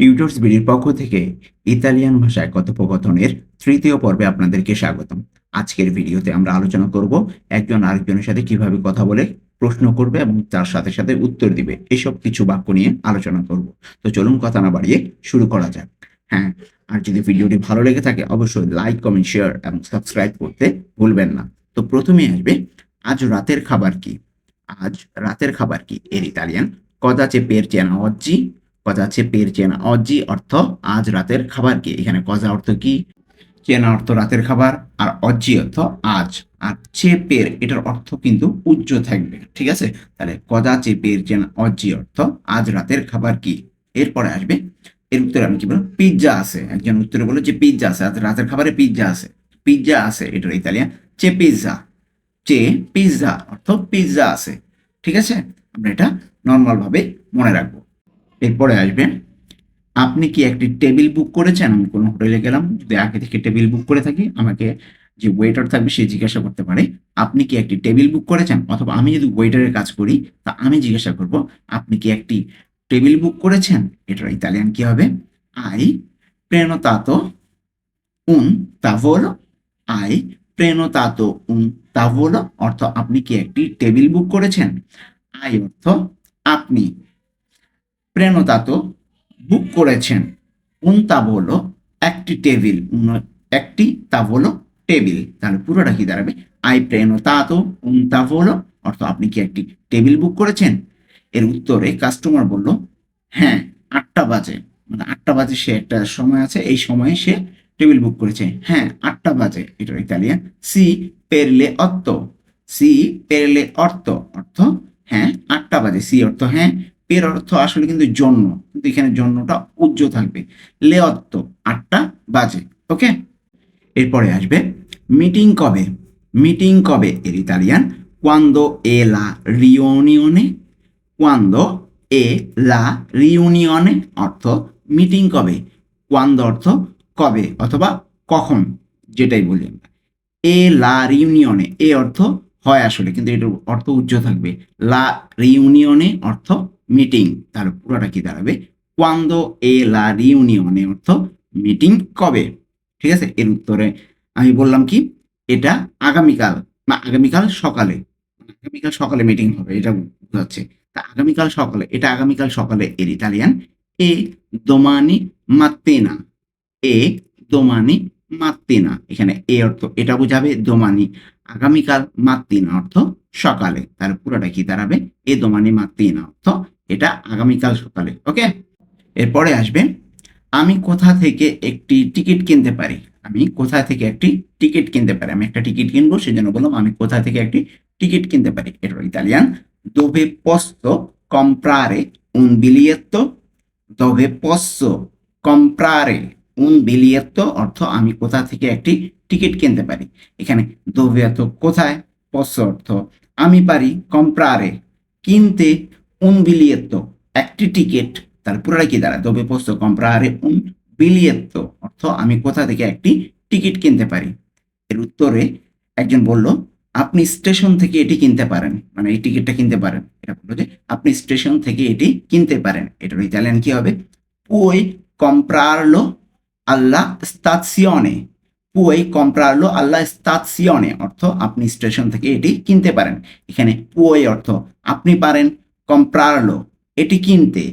Tutors বিডির পক্ষ থেকে Italian ভাষায় কথোপকথনের তৃতীয় পর্বে আপনাদেরকে স্বাগতম। আজকের ভিডিওতে আমরা আলোচনা করব একজন আরেকজনের সাথে কীভাবে কথা বলে প্রশ্ন করবে এবং তার সাথে সাথে উত্তর দিবে। এসব কিছু বাক্য নিয়ে আলোচনা করব। তো চলুন কথা না বাড়িয়ে শুরু করা যাক। হ্যাঁ আর যদি ভিডিওটি ভালো লেগে থাকে অবশ্যই লাইক, কমেন্ট, শেয়ার এবং সাবস্ক্রাইব করতে ভুলবেন না। তো প্রথমে আসবে, আজ রাতের খাবার কি? আজ রাতের খাবার কি? এর ইতালিয়ান আছে পের চেনা অজ্জি কথা আছে পের চেনা। অজি অর্থ আজ রাতের খাবার কি? এখানে কজা অর্থ কি? চেনা অর্থ রাতের খাবার আর অজি অর্থ আজ। আর চেপের এটার অর্থ কিন্তু উজ্জ্ব থাকবে। ঠিক আছে? তাহলে কদা চেপের চেনা, অজি অর্থ আজ রাতের খাবার কি? এরপরে আসবে। এর উত্তরে আমি কি বলব? পিৎজা আছে। একজন উত্তরে বলল যে পিৎজা আছে, আজ রাতের খাবারে পিৎজা আছে। পিৎজা আছে, এটার ইতালিয়ান চে পিৎজা। চে পিৎজা অর্থ পিৎজা আছে। ঠিক আছে? আমরা এটা নর্মাল ভাবে মনে রাখব। এরপরে আসবে, আপনি কি একটি টেবিল বুক করেছেন? আমি কোনো হোটেলে গেলাম, যদি আগে থেকে টেবিল বুক করে থাকি, আমাকে যে ওয়েটার থাকবে সে জিজ্ঞাসা করতে পারে, আপনি কি একটি টেবিল বুক করেছেন? অথবা আমি যদি ওয়েটারের কাজ করি, তা আমি জিজ্ঞাসা করব, আপনি কি একটি টেবিল বুক করেছেন? এটার ইতালিয়ান কি হবে? আই prenotato un tavolo, আই prenotato un tavolo, অর্থ আপনি কি একটি টেবিল বুক করেছেন? আই অর্থ আপনি প্রেনতাতো বুক করেছেন। উন তাবলো একটি টেবিল একটি তাবলো টেবিল, তাহলে পুরোটা কি দাঁড়াবে? আই প্রেনতাতো উন তাবলো অর্থ আপনি কি একটি টেবিল বুক করেছেন? এর উত্তরে কাস্টমার বলল হ্যাঁ আটটা বাজে। মানে আটটা বাজে সে একটা সময় আছে, এই সময়ে সে টেবিল বুক করেছে। হ্যাঁ আটটা বাজে, এটা ইতালিয়ান। সি পেরলে অর্থ। সি পেরলে অর্থ। অর্থ হ্যাঁ আটটা বাজে। সি অর্থ হ্যাঁ পের অর্থ আসলে কিন্তু জন্য, কিন্তু এখানে জন্যটা উজ্জ্ব থাকবে। লে অর্থ আটটা বাজে, ওকে? এরপরে আসবে, মিটিং কবে? মিটিং কবে? এর Italian, quando è la riunione? quando এ লা রিউনিয়নে অর্থ মিটিং কবে? quando অর্থ কবে? অথবা কখন? যেটাই বলি আমরা। এ লা রিউনিয়নে এ অর্থ হয় আসলে, কিন্তু এটার অর্থ উজ্জ্ব থাকবে। লা রিউনিয়নে অর্থ মিটিং তার পুরোটা কি দাঁড়াবে? Quando এ লা রিউনিয়নে অর্থ মিটিং কবে? ঠিক আছে? এর উত্তরে আমি বললাম কি? এটা আগামীকাল না আগামীকাল সকালে আগামীকাল সকালে মিটিং হবে, এটা বোঝাচ্ছে। তা আগামীকাল সকালে, এটা আগামীকাল সকালে এর ইতালিয়ান? এ দোমানি মাত্তেনা এ দোমানি মাত্তিনা এখানে এ অর্থ এটা বোঝাবে দোমানি আগামীকাল মাত্তিনা অর্থ সকালে, তার পুরোটা কি দাঁড়াবে? এ দোমানি মাত্তিনা অর্থ এটা আগামীকাল সকালে ওকে এরপরে আসবে আমি কোথা থেকে একটি টিকিট কিনতে পারি? আমি কোথা থেকে একটি টিকিট কিনতে পারি? আমি একটা টিকিট কিনবো সেই জন্য বললাম আমি কোথা থেকে একটি টিকিট কিনতে পারি? এটা Italian. Dove posso comprare un biglietto? Dove posso comprare un biglietto? অর্থ, আমি কোথা থেকে একটি টিকিট কিনতে পারি? এখানে দোভে কোথায়? পস্য অর্থ, আমি পারি কম্প্রারে কিনতে উন বিলিয়েত্ত একটি টিকিট তার পুরোটা কি দাঁড়ায়? দোভে পস্য কম্প্রারে উন বিলিয়েত্ত অর্থ আমি কোথা থেকে একটি টিকিট কিনতে পারি? এর উত্তরে একজন বলল, আপনি স্টেশন থেকে এটি কিনতে পারেন। মানে এই টিকিটটা কিনতে পারেন। এটা বলল যে, আপনি স্টেশন থেকে এটি কিনতে পারেন। এটার ইতালিয়ান কি হবে? পুই comprarlo alla stazione পুই comprarlo alla stazione অর্থ, আপনি স্টেশন থেকে এটি কিনতে পারেন। এখানে পুই অর্থ, আপনি পারেন। Comprarlo এটি কিনতে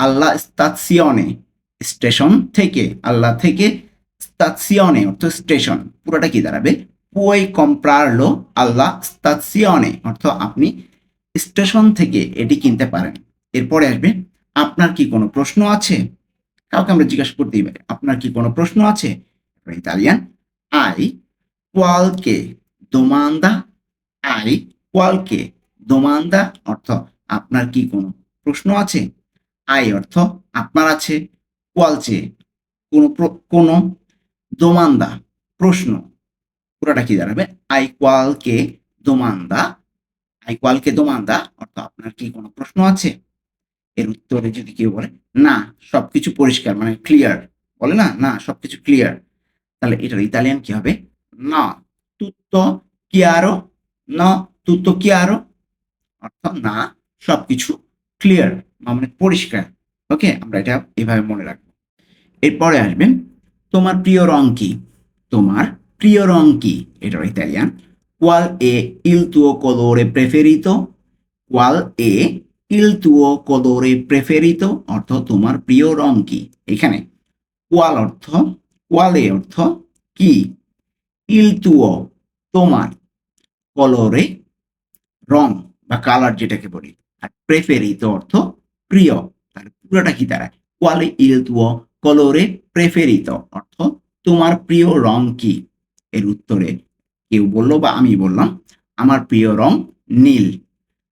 আল্লাহ stazione স্টেশন থেকে, আল্লাহ থেকে stazione অর্থ স্টেশন, পুরোটা কি দাঁড়াবে? পুই comprarlo alla stazione অর্থ আপনি স্টেশন থেকে এটি কিনতে পারেন। এরপরে আসবে, আপনার কি কোনো প্রশ্ন আছে? কাউকে আমরা জিজ্ঞাসা করতেই পারি, আপনার কি কোনো প্রশ্ন আছে? ইতালিয়ান, আই কোয়ালকে দোমান্দা আই কোয়ালকে দোমান্দা অর্থ আপনার কি কোনো প্রশ্ন আছে? আই অর্থ আপনার আছে কোয়ালচে কোনো কোনো দোমান্দা প্রশ্ন। পুরোটা কি দাঁড়াবে? আই কোয়ালকে দোমান্দা। আই কোয়ালকে দোমান্দা অর্থ আপনার কি কোনো প্রশ্ন আছে? এর উত্তরে যদি কেউ বলে, না, সবকিছু পরিষ্কার মানে ক্লিয়ার বলে না না, সবকিছু ক্লিয়ার তাহলে এটার ইতালিয়ান কি হবে? না তুত্তো চিaro না তুত্তো চিaro অর্থ না সবকিছু ক্লিয়ার মানে পরিষ্কার। ওকে আমরা এটা এভাবে মনে রাখব। এরপরে আসবেন, তোমার প্রিয় রং কি? তোমার প্রিয় রং কি? এটা ইতালিয়ান। কোয়াল এ ইল তুও colore preferito? কোয়াল এ ইল তুও colore preferito? অর্থ, তোমার প্রিয় রং কি? এখানে কোয়াল অর্থ কোয়ালে অর্থ কি? ইল তুও তোমার কলরে রং বা কালার যেটাকে বলি। আর প্রেফেরিত অর্থ প্রিয়। তার পুরোটা কি দাঁড়ায় কোয়ালে ইল তুও কলরে প্রেফেরিত অর্থ, তোমার প্রিয় রং কি? এর উত্তরে কেউ বলল বা আমি বললাম, আমার প্রিয় রং নীল।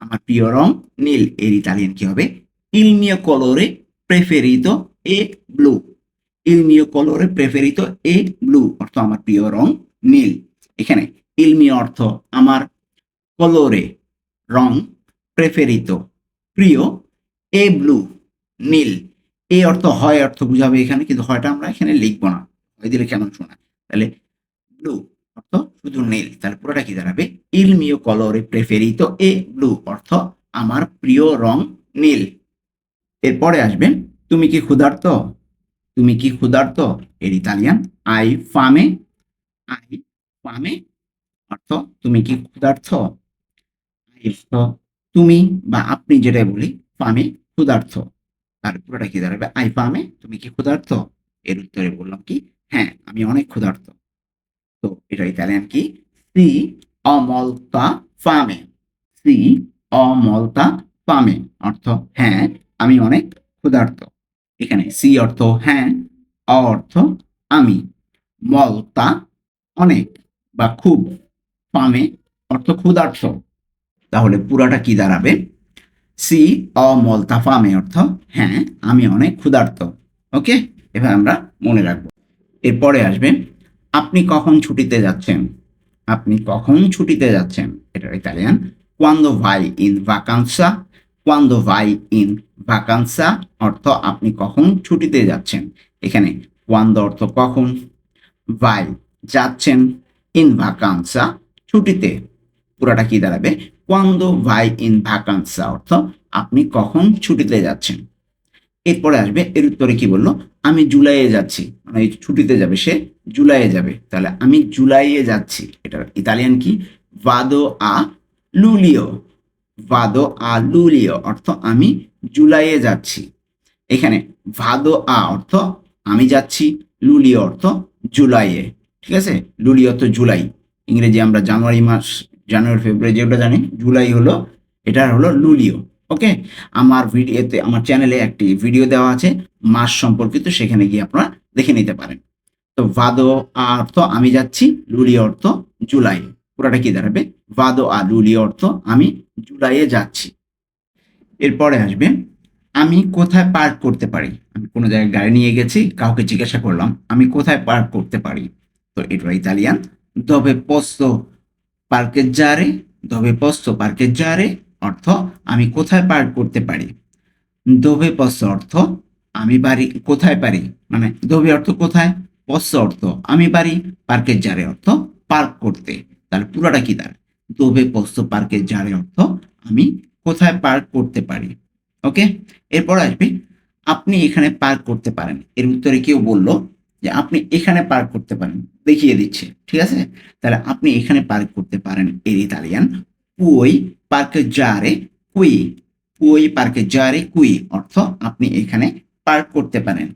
আমার প্রিয় রং নীল। এর ইতালিয়ান কি হবে? ইল mio colore preferito এ ব্লু ইল mio colore preferito এ ব্লু অর্থ, আমার প্রিয় রং নীল। এখানে ইল mio অর্থ, আমার কলোরে রং। প্রেফেরিত প্রিয়, এ ব্লু নীল। এ অর্থ হয়, অর্থ বুঝাবে এখানে, কিন্তু হয়টা আমরা এখানে লিখব না। হয় দিলে কেমন শোনা? তাহলে ব্লু অর্থ শুধু নীল। তাহলে পুরোটা কি দাঁড়াবে? ইল মিও কলরে প্রেফেরিত এ ব্লু অর্থ আমার প্রিয় রং নীল। এরপরে আসবেন, তুমি কি ক্ষুধার্ত? তুমি কি ক্ষুধার্ত? এর ইতালিয়ান আই ফামে আই ফামে অর্থ তুমি কি ক্ষুধার্থ তুমি বা আপনি যেটা বলি, ফামে ক্ষুধার্ত তার পুরোটা কি দাঁড়াবে? আই ফামে, তুমি কি ক্ষুধার্থ? এর উত্তরে বললাম কি হ্যাঁ আমি অনেক ক্ষুধার্ত তো এটা ইতালিয়ান কি? সি অমলতা ফামে। সি অমলতা ফামে। অর্থ হ্যাঁ আমি অনেক ক্ষুধার্ত এখানে সি অর্থ হ্যাঁ অ অর্থ, আমি। মলতা অনেক বা খুব। ফামে অর্থ ক্ষুধার্ত তাহলে পুরাটা কি দাঁড়াবে? সি অমলতা ফামে অর্থ হ্যাঁ আমি অনেক ক্ষুধার্ত। ওকে এবার আমরা মনে রাখব। এরপরে আসবে, আপনি কখন ছুটিতে যাচ্ছেন? আপনি কখন ছুটিতে যাচ্ছেন? এটা ইতালিয়ান। কোয়ান্দো ভাই ইন ভাকান্সা কোয়ান্দো ভাই ইন ভাকান্সা অর্থ, আপনি কখন ছুটিতে যাচ্ছেন? এখানে কোয়ান্দো অর্থ কখন? ভাই যাচ্ছেন ইন ভাকান্সা ছুটিতে। পুরাটা কি দাঁড়াবে? কোয়ান্দো ভাই ইন ভাকান্সা অর্থ আপনি কখন ছুটিতে যাচ্ছেন। এরপরে আসবে, এর উত্তরে কি বলল? আমি জুলাইয়ে যাচ্ছি। মানে ছুটিতে যাবে সে, জুলাইয়ে যাবে। তাহলে আমি জুলাইয়ে যাচ্ছি। এটা ইতালিয়ান কি? ভাদো আ লুলিও ভাদো আ লুলিও অর্থ আমি জুলাইয়ে যাচ্ছি। এখানে ভাদো আ অর্থ আমি যাচ্ছি লুলিও অর্থ জুলাইয়ে। ঠিক আছে? লুলিও অর্থ জুলাই। ইংরেজি আমরা জানুয়ারি মাস জানুয়ারি ফেব্রুয়ারি যেটা জানি জুলাই হলো, এটা হলো লুলিও ওকে আমার ভিডিওতে, আমার চ্যানেলে একটি ভিডিও দেওয়া আছে, মাস সম্পর্কিত, সেখানে গিয়ে আপনারা দেখে নিতে পারেন। তো ভাদো অর্থ, আমি যাচ্ছি লুলি অর্থ জুলাই পুরাটা কি দাঁড়াবে? ভাদো আর লুলি অর্থ, আমি জুলাইয়ে যাচ্ছি। এরপরে আসবে, আমি কোথায় পার্ক করতে পারি? আমি কোনো জায়গায় গাড়ি নিয়ে গেছি, কাউকে জিজ্ঞাসা করলাম, আমি কোথায় পার্ক করতে পারি? তো এটা ইতালিয়ান দবে পোস্তো পার্কের জারে দবে পোস্তো পার্কের জারে অর্থ আমি কোথায় পার্ক করতে পারি? দোবে পস্য অর্থ আমি বাড়ি কোথায় পারি? মানে দবে অর্থ কোথায়? পস্য অর্থ আমি পারি পার্কের জারে অর্থ পার্ক করতে। তাহলে পুরোটা কি তার? দোবে পস্য পার্কের জারে অর্থ আমি কোথায় পার্ক করতে পারি? ওকে? এরপর আসবে, আপনি এখানে পার্ক করতে পারেন। এর উত্তরে কেউ বলল যে আপনি এখানে পার্ক করতে পারেন। দেখিয়ে দিচ্ছে, ঠিক আছে? তাহলে আপনি এখানে পার্ক করতে পারেন এর ইতালিয়ান, পুই পার্কে জারে কুই, পুই পার্কে জারে কুই, অর্থ আপনি এখানে পার্ক করতে পারেন।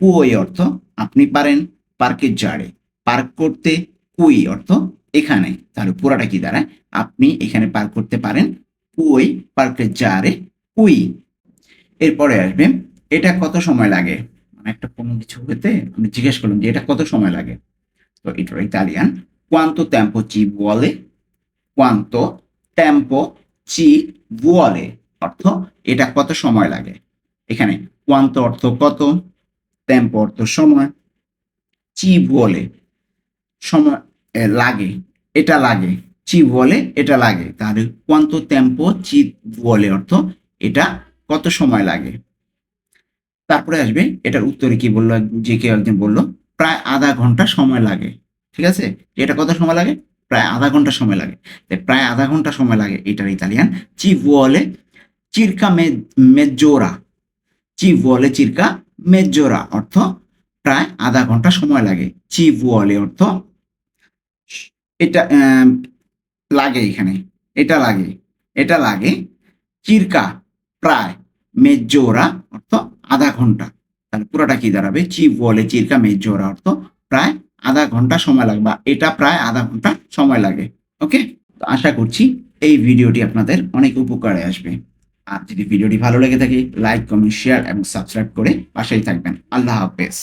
পুই অর্থ আপনি পারেন পার্কে জারে পার্ক করতে কুই অর্থ এখানে। তাহলে পুরাটা কি দাঁড়ায়? আপনি এখানে পার্ক করতে পারেন পুই পার্কে জারে কুই। এরপরে আসবে, এটা কত সময় লাগে? মানে একটা কোনো কিছু হতে আমি জিজ্ঞেস করলাম যে এটা কত সময় লাগে? এটা ইতালিয়ান কোয়ান্তো টেম্পো চি বলে কোয়ান্তো টেম্পো চি vuole? অর্থ এটা কত সময় লাগে? এখানে কোয়ান্তো অর্থ কত? টেম্পো অর্থ সময়? চি vuole? সময় লাগে। এটা লাগে। চি vuole? এটা লাগে। তাহলে কোয়ান্তো টেম্পো চি vuole? অর্থ এটা কত সময় লাগে? তারপরে আসবে, এটার উত্তরে কি বলল? যে কেউ একজন বলল প্রায় আধা ঘণ্টা সময় লাগে, ঠিক আছে? এটা কত সময় লাগে? প্রায় আধা ঘণ্টা সময় লাগে। প্রায় আধা ঘণ্টা সময় লাগে এটার ইতালিয়ান। চি circa me- mezz'ora চি vuole circa mezz'ora, অর্থ প্রায় আধা ঘণ্টা সময় লাগে। চি vuole অর্থ এটা লাগে এখানে। এটা লাগে। এটা লাগে চিরকা প্রায় মেজোরা অর্থ আধা ঘণ্টা। তাহলে পুরোটা কি দাঁড়াবে? চি বলে চিরকা মেজোরা অর্থ প্রায় আধা ঘণ্টা সময় লাগবে, বা এটা প্রায় আধা ঘণ্টা সময় লাগে। ওকে তো আশা করছি এই ভিডিওটি আপনাদের অনেক উপকারে আসবে। আর যদি ভিডিওটি ভালো লেগে থাকে লাইক কমেন্ট শেয়ার এবং সাবস্ক্রাইব করে পাশেই থাকবেন। আল্লাহ হাফেজ।